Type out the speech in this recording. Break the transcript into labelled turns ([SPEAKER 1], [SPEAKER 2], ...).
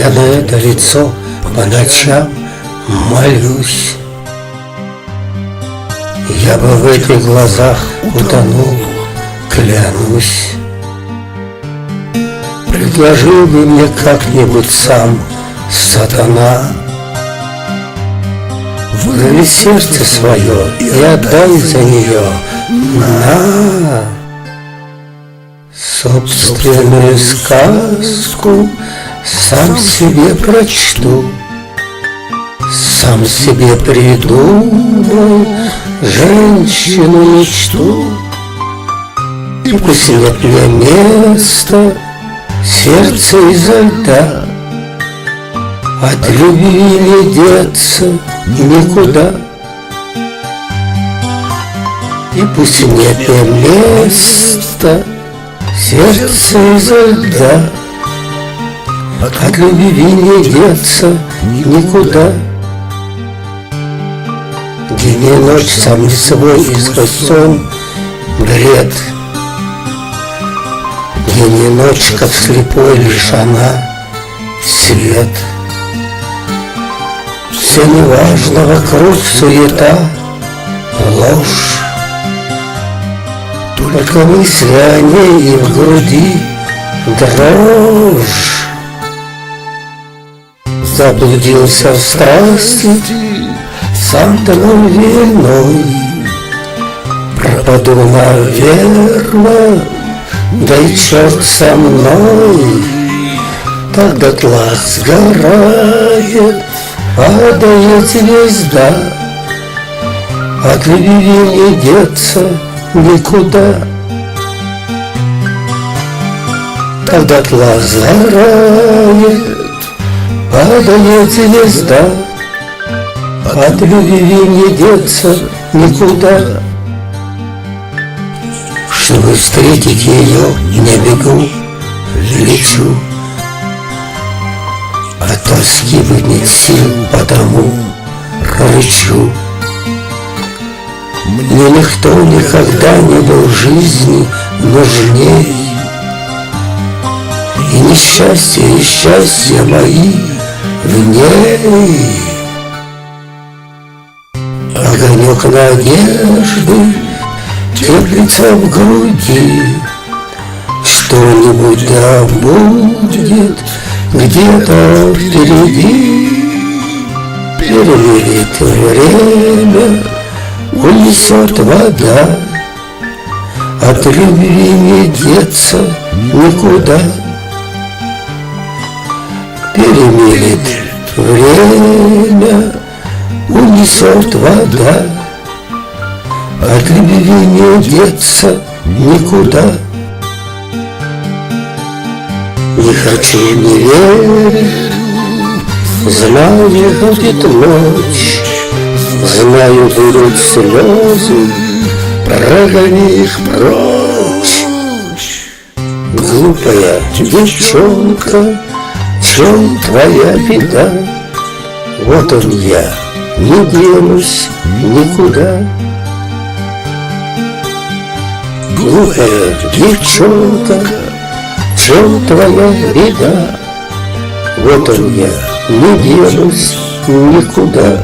[SPEAKER 1] Я на это лицо по ночам молюсь. Я бы в этих глазах утонул, клянусь. Предложил бы мне как-нибудь сам сатана Вырви сердце свое и отдай за нее на Собственную сказку сам себе прочту Сам себе придумал женщину мечту. И пусть нет мне места сердце изо льда. От любви не деться никуда. И пусть нет мне места сердце изо льда От любви не деться никуда День и ночь сам свой и сквозь сон бред День и ночь, как слепой, лишь она свет. Все неважно, вокруг суета, ложь. Только мысли о ней и в груди дрожь. Заблудился в страсти, сам того виной. Пропаду, наверно, да и черт со мной, Тогда глаз сгорает, падает звезда, От любви не деться никуда. Тогда глаз сгорает, падает звезда, От любви не деться никуда. Чтобы встретить ее, не бегу, лечу. От тоски быть нет сил, потому рычу. Мне никто никогда не был жизни нужней. И несчастье, и счастье мои в ней. Огонек надежды теплится в груди, Что-нибудь да будет где-то впереди. Перемерит время, унесет вода, От любви не деться никуда. Перемерит время, унесет вода, от любви не деться никуда. Не хочу, не верю, знаю, будет ночь, Знаю, будут слезы, прогони их прочь. Глупая девчонка, чем твоя беда? Вот он я, не денусь никуда. Глупая девчонка, в чем твоя беда? Вот он я, не денусь никуда.